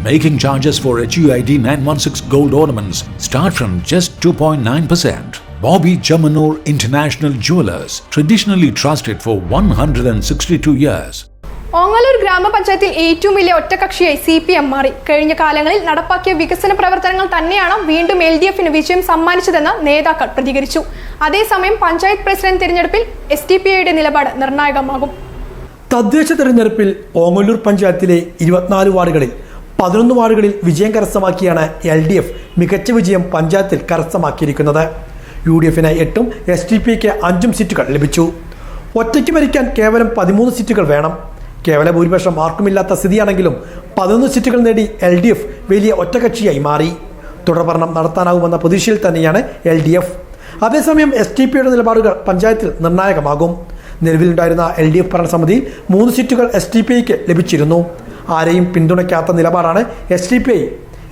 Making charges for HUID 916 gold ornaments start from just 2.9%. Bobby Jamanur International Jewelers, traditionally trusted for 162 years. Ongallur ഗ്രാമപഞ്ചായത്തിൽ ഏറ്റവും വലിയ ഒറ്റകക്ഷിയായി C P M മാറി കഴിഞ്ഞ കാലങ്ങളിൽ നടപ്പാക്കിയ വികസന പ്രവർത്തനങ്ങൾ തന്നെയാണ് വീണ്ടും എൽ ഡി എഫിന് വിജയം സമ്മാനിച്ചതെന്ന് നേതാക്കൾ പ്രതികരിച്ചു അതേസമയം പഞ്ചായത്ത് പ്രസിഡന്റ് തിരഞ്ഞെടുപ്പിൽ എസ് ഡി പി ഐയുടെ നിലപാട് നിർണായകമാകും തദ്ദേശ തെരഞ്ഞെടുപ്പിൽ ഓങ്ങല്ലൂർ പഞ്ചായത്തിലെ ഇരുപത്തിനാല് വാർഡുകളിൽ പതിനൊന്ന് വാർഡുകളിൽ വിജയം കരസ്ഥമാക്കിയാണ് എൽ ഡി എഫ് മികച്ച വിജയം പഞ്ചായത്തിൽ കരസ്ഥമാക്കിയിരിക്കുന്നത്. യു ഡി എഫിന് എട്ടും എസ് ഡി പിക്ക് അഞ്ചും സീറ്റുകൾ ലഭിച്ചു. ഒറ്റയ്ക്ക് ഭരിക്കാൻ കേവലം പതിമൂന്ന് സീറ്റുകൾ വേണം. കേവല ഭൂരിപക്ഷം ആർക്കുമില്ലാത്ത സ്ഥിതിയാണെങ്കിലും പതിനൊന്ന് സീറ്റുകൾ നേടി എൽ ഡി എഫ് വലിയ ഒറ്റകക്ഷിയായി മാറി. തുടർഭരണം നടത്താനാകുമെന്ന പ്രതീക്ഷയിൽ തന്നെയാണ് എൽ ഡി എഫ്. അതേസമയം എസ് ടി പിയുടെ നിലപാടുകൾ പഞ്ചായത്തിൽ നിർണായകമാകും. നിലവിലുണ്ടായിരുന്ന എൽ ഡി എഫ് ഭരണസമിതിയിൽ മൂന്ന് സീറ്റുകൾ എസ് ടി പി ഐക്ക് ലഭിച്ചിരുന്നു. ആരെയും പിന്തുണയ്ക്കാത്ത നിലപാടാണ് എസ് ഡി പി ഐ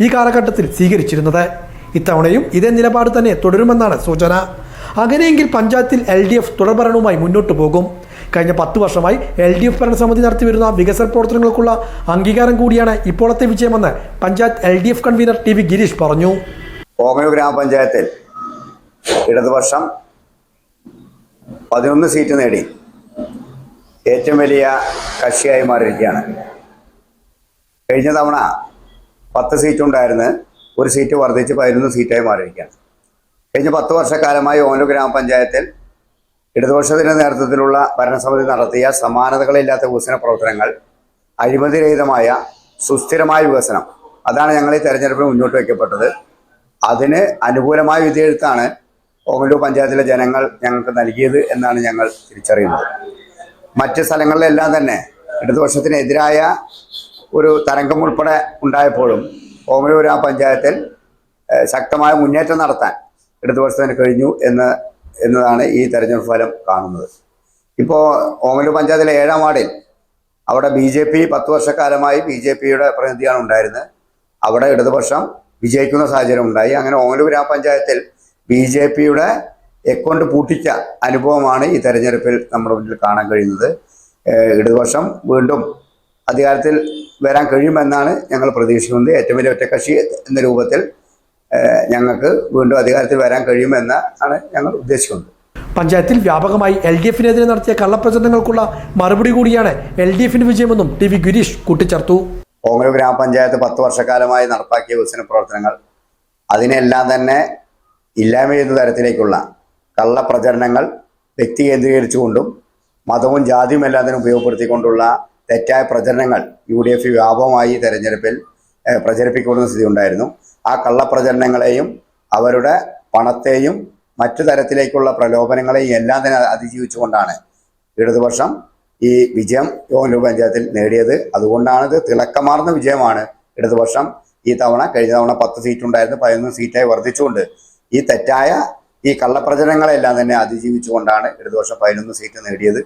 ഈ കാലഘട്ടത്തിൽ സ്വീകരിച്ചിരുന്നത്. ഇത്തവണയും ഇതേ നിലപാട് തന്നെ തുടരുമെന്നാണ് സൂചന. അങ്ങനെയെങ്കിൽ പഞ്ചായത്തിൽ എൽ ഡി എഫ് തുടർഭരണവുമായി മുന്നോട്ട് പോകും. കഴിഞ്ഞ പത്ത് വർഷമായി എൽ ഡി എഫ് ഭരണസമിതി നടത്തിവരുന്ന വികസന പ്രവർത്തനങ്ങൾക്കുള്ള അംഗീകാരം കൂടിയാണ് ഇപ്പോഴത്തെ വിജയമെന്ന് panchayat L D F convener T V Girish പറഞ്ഞു. ഓമയോ ഗ്രാമപഞ്ചായത്തിൽ ഇടതുപക്ഷം പതിനൊന്ന് സീറ്റ് നേടി. ഏറ്റവും വലിയ കക്ഷിയായി മാറിയിരിക്കുകയാണ്. കഴിഞ്ഞ തവണ പത്ത് സീറ്റ് ഉണ്ടായിരുന്ന. ഒരു സീറ്റ് വർദ്ധിച്ച് പതിനൊന്ന് സീറ്റായി മാറിയിരിക്കുകയാണ്. കഴിഞ്ഞ പത്ത് വർഷക്കാലമായി ഓനോ ഗ്രാമപഞ്ചായത്തിൽ ഇടതുപക്ഷത്തിന്റെ നേതൃത്വത്തിലുള്ള ഭരണസമിതി നടത്തിയ സമാനതകളില്ലാത്ത വികസന പ്രവർത്തനങ്ങൾ അഴിമതിരഹിതമായ സുസ്ഥിരമായ വികസനം അതാണ് ഞങ്ങൾ ഈ തെരഞ്ഞെടുപ്പിൽ മുന്നോട്ട് വയ്ക്കപ്പെട്ടത്. അതിന് അനുകൂലമായ വിധിയെഴുത്താണ് ഓമല്ലൂർ പഞ്ചായത്തിലെ ജനങ്ങൾ ഞങ്ങൾക്ക് നൽകിയത് എന്നാണ് ഞങ്ങൾ തിരിച്ചറിയുന്നത്. മറ്റ് സ്ഥലങ്ങളിലെല്ലാം തന്നെ ഇടതുപക്ഷത്തിനെതിരായ ഒരു തരംഗം ഉൾപ്പെടെ ഉണ്ടായപ്പോഴും ഓമല്ലൂർ ആ പഞ്ചായത്തിൽ ശക്തമായ മുന്നേറ്റം നടത്താൻ ഇടതുപക്ഷത്തിന് കഴിഞ്ഞു എന്ന് എന്നതാണ് ഈ തെരഞ്ഞെടുപ്പ് ഫലം കാണുന്നത്. ഇപ്പോൾ ഓമലൂർ പഞ്ചായത്തിലെ ഏഴാം വാർഡിൽ അവിടെ ബി ജെ പി പത്ത് വർഷക്കാലമായി ബി ജെ പിയുടെ പ്രതിനിധിയാണ് ഉണ്ടായിരുന്നത്. അവിടെ ഇടതുപക്ഷം വിജയിക്കുന്ന സാഹചര്യം ഉണ്ടായി. അങ്ങനെ ഓമലൂർ പഞ്ചായത്തിൽ ബി ജെ പിയുടെ എക്കൊണ്ട് പൂട്ടിച്ച അനുഭവമാണ് ഈ തെരഞ്ഞെടുപ്പിൽ നമ്മുടെ മുന്നിൽ കാണാൻ കഴിയുന്നത്. ഇടതുപക്ഷം വീണ്ടും അധികാരത്തിൽ വരാൻ കഴിയുമെന്നാണ് ഞങ്ങൾ പ്രതീക്ഷിക്കുന്നത്. ഏറ്റവും വലിയ ഒറ്റക്കക്ഷി എന്ന രൂപത്തിൽ ഞങ്ങൾക്ക് വീണ്ടും അധികാരത്തിൽ വരാൻ കഴിയുമെന്നാണ് ഞങ്ങൾ ഉദ്ദേശിക്കുന്നത്. പഞ്ചായത്തിൽ വ്യാപകമായി എൽ ഡി എഫിനെതിരെ നടത്തിയ കള്ളപ്രചരണങ്ങൾക്കുള്ള മറുപടി കൂടിയാണ് എൽ ഡി എഫിന് വിജയമെന്നും ടി വി ഗിരീഷ് കൂട്ടിച്ചേർത്തു. കോങ്ങര ഗ്രാമപഞ്ചായത്ത് പത്ത് വർഷക്കാലമായി നടപ്പാക്കിയ വികസന പ്രവർത്തനങ്ങൾ അതിനെല്ലാം തന്നെ ഇല്ലായ്മ ചെയ്യുന്ന തരത്തിലേക്കുള്ള കള്ളപ്രചരണങ്ങൾ വ്യക്തി കേന്ദ്രീകരിച്ചുകൊണ്ടും മതവും ജാതിയും എല്ലാത്തിനും ഉപയോഗപ്പെടുത്തിക്കൊണ്ടുള്ള തെറ്റായ പ്രചരണങ്ങൾ യു ഡി എഫ് വ്യാപകമായി തെരഞ്ഞെടുപ്പിൽ പ്രചരിപ്പിക്കപ്പെടുന്ന സ്ഥിതി ഉണ്ടായിരുന്നു. ആ കള്ളപ്രചരണങ്ങളെയും അവരുടെ പണത്തെയും മറ്റു തരത്തിലേക്കുള്ള പ്രലോഭനങ്ങളെയും എല്ലാം തന്നെ അതിജീവിച്ചുകൊണ്ടാണ് ഇടതുപക്ഷം ഈ വിജയം യോനൂർ പഞ്ചായത്തിൽ നേടിയത്. അതുകൊണ്ടാണ് ഇത് തിളക്കമാർന്ന വിജയമാണ് ഇടതുപക്ഷം ഈ തവണ കഴിഞ്ഞ തവണ പത്ത് സീറ്റ് ഉണ്ടായിരുന്നു പതിനൊന്ന് സീറ്റായി വർദ്ധിച്ചുകൊണ്ട്. ഈ തെറ്റായ ഈ കള്ളപ്രചരണങ്ങളെല്ലാം തന്നെ അതിജീവിച്ചുകൊണ്ടാണ് ഇടതുപക്ഷം പതിനൊന്ന് സീറ്റ് നേടിയത്.